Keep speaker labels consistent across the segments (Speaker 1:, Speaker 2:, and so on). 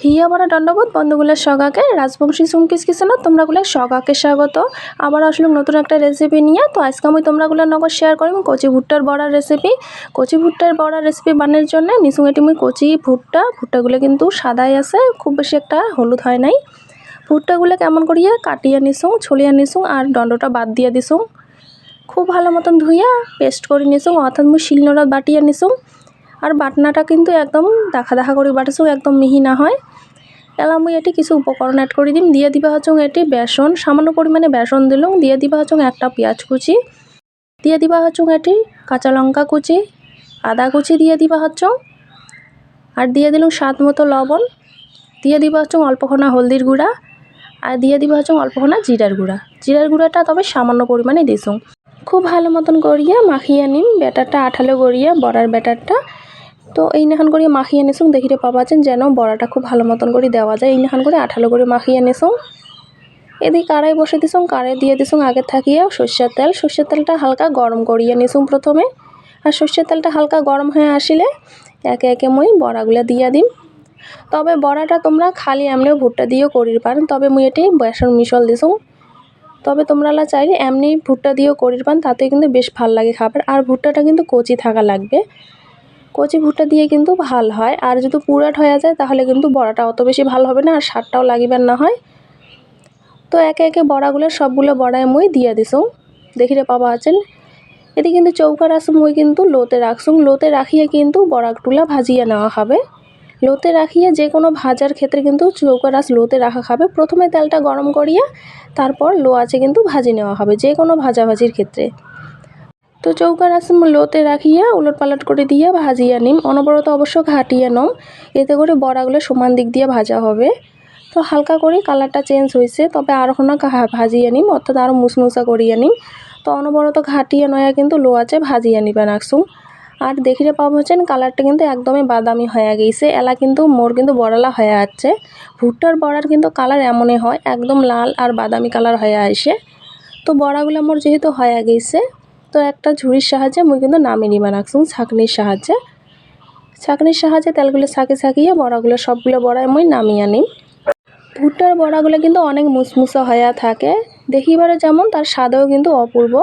Speaker 1: হিয়া বড় দণ্ডবোধ বন্ধুগুলোর সগাকে, রাজবংশী সুমকিস কিচেনত তোমরাগুলো সগাকে স্বাগত। আবার আসলে নতুন একটা রেসিপি নিয়ে, তো আজকে আমি তোমরাগুলোর নগর শেয়ার করিম কচি ভুট্টার বড়ার রেসিপি কচি ভুট্টার বড়ার রেসিপি বানানোর জন্য নিসুং এটি মুই কচি, ভুট্টা, ভুট্টাগুলো কিন্তু সাদাই আছে, খুব বেশি একটা হলুদ হয় নাই। ভুট্টাগুলো কেমন করিয়া, কাটিয়ে নিসুং ছলিয়ে নিসুং আর দণ্ডটা বাদ দিয়ে দিসুং খুব ভালো মতন ধুইয়া পেস্ট করে নিসুং অর্থাৎ মুই শিলনোড়া বাটিয়ে নিসুং আর বাটনাটা কিন্তু একদম দেখা দেখা করে বাটিছো একদম মিহি না হয়। এলা মুই এটি কিছু উপকরণ অ্যাড করে দিম। দিয়ে দিবা হচ্ছে এটি বেসন, সামান্য পরিমাণে বেসন দিলুম। দিয়ে দিবা হচ্ছে একটা পেঁয়াজ কুচি। দিয়ে দিবা হচ্ছে এটি কাঁচা লঙ্কা কুচি, আদা কুচি দিয়ে দিবা হচ্ছে। আর দিয়ে দিলুম স্বাদ মতো লবণ। দিয়ে দিবা হচ্ছে অল্পখানা হলদির গুঁড়া। আর দিয়ে দিবা হচ্ছে অল্পখানা জিরার গুঁড়া। জিরার গুঁড়াটা তবে সামান্য পরিমাণে দিসুম। খুব ভালো মতন গড়িয়ে মাখিয়ে নিম। ব্যাটারটা আঠালো গড়িয়ে বড়ার ব্যাটারটা। তো এই নাখান করে মাখিয়ে নিসুং দেখিতে পাবাছেন যেন বড়াটা খুব ভালো মতন করে দেওয়া যায়। এই নাখান করে আঠালো করে মাখিয়ে নিসুং এদিকে কারাই বসে দিসুং কারাই দিয়ে দিসুং আগে থাকিয়ে সর্ষের তেল। সর্ষের তেলটা হালকা গরম করিয়ে নিসুং প্রথমে। আর সর্ষের তেলটা হালকা গরম হয়ে আসিলে একে একে মই বড়াগুলো দিয়ে দিম। তবে বড়াটা তোমরা খালি এমনিও ভুট্টা দিয়েও করির পারেন, তবে মুই এটি বেসন মিশল দিসুং তবে তোমরা চাইলে এমনি ভুট্টা দিয়েও করির পান তাতে কিন্তু বেশ ভালো লাগে খাবার। আর ভুট্টাটা কিন্তু কচি থাকা লাগবে। কচি ভুট্টা দিয়ে কিন্তু ভালো হয়। আর যদি পুরাট হয়ে যায়, তাহলে কিন্তু বড়াটা অত বেশি ভালো হবে না, আর সারটাও লাগিবেন না হয়। তো একে একে বড়াগুলো, সবগুলো বড়ায় মুই দিয়ে দিছুং দেখিতে পাবা আছেন? এটি কিন্তু চৌকা রাখছুম মুই কিন্তু লোতে রাখছুম লোতে রাখিয়ে কিন্তু বড়াগুলা ভাজিয়ে নেওয়া হবে। লোতে রাখিয়ে যে কোনো ভাজার ক্ষেত্রে কিন্তু চৌকা রাস লোতে রাখা খাবে। প্রথমে তেলটা গরম করিয়ে তারপর লো আছে কিন্তু ভাজি নেওয়া হবে, যে কোনো ভাজাভাজির ক্ষেত্রে। তো চৌকার রাস লোতে রাখিয়া উলট পালট করে দিয়ে ভাজিয়ে নিম। অনবরত অবশ্য ঘাটিয়ে নম। এতে করে বড়াগুলো সমান দিক দিয়ে ভাজা হবে। তো হালকা করে কালারটা চেঞ্জ হয়েছে তবে আরও না ভাজিয়ে নিম, অর্থাৎ আরও মুসমুসা করিয়ে নিম। তো অনবরত ঘাটিয়ে নয়া কিন্তু লো আছে ভাজিয়ে নিবে নাকসুম। আর দেখিতে পাবো হচ্ছেন কালারটা কিন্তু একদমই বাদামি হয়ে গেছে। এলা কিন্তু মোর কিন্তু বড়ালা হয়ে যাচ্ছে ভুট্টার বড়ার কিন্তু কালার এমনই হয়, একদম লাল আর বাদামি কালার হয়ে আসে। তো বড়াগুলো মোর যেহেতু হয়ে গেছে তো একটা ঝুড়ির সাহায্যে মুই কিন্তু নামিয়ে নিবা রাখছুম ছাঁকনির সাহায্যে। ছাঁকনির সাহায্যে তেলগুলো ছাঁকে ছাঁকিয়ে বড়াগুলো সবগুলো বড়ায় মুই নামিয়ে নিম ভুট্টার বড়াগুলো কিন্তু অনেক মুসমুসা হয়ে থাকে। দেখিবারে যেমন তার স্বাদেও কিন্তু অপূর্ব।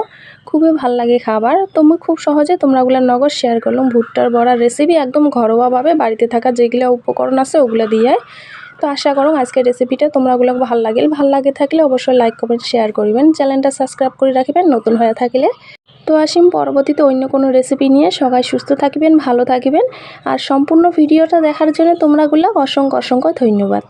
Speaker 1: খুবই ভালো লাগে খাবার। তো মুই খুব সহজে তোমরাগুলোর নগদ শেয়ার করলাম ভুট্টার বড়ার রেসিপি একদম ঘরোয়াভাবে বাড়িতে থাকা যেগুলো উপকরণ আছে ওগুলো দিয়ে। তো আশা করো আজকের রেসিপিটা তোমরাগুলো ভালো লাগে ভালো লাগে থাকলে অবশ্যই লাইক কমেন্ট শেয়ার করবেন। চ্যানেলটা সাবস্ক্রাইব করে রাখবেন। নতুন হয়ে থাকলে তো আসিম, পরবর্তীতে অন্য কোনো রেসিপি নিয়ে সবাই সুস্থ থাকবেন, ভালো থাকবেন। আর সম্পূর্ণ ভিডিওটা দেখার জন্য তোমরাগুলো অসংখ্য অসংখ্য ধন্যবাদ।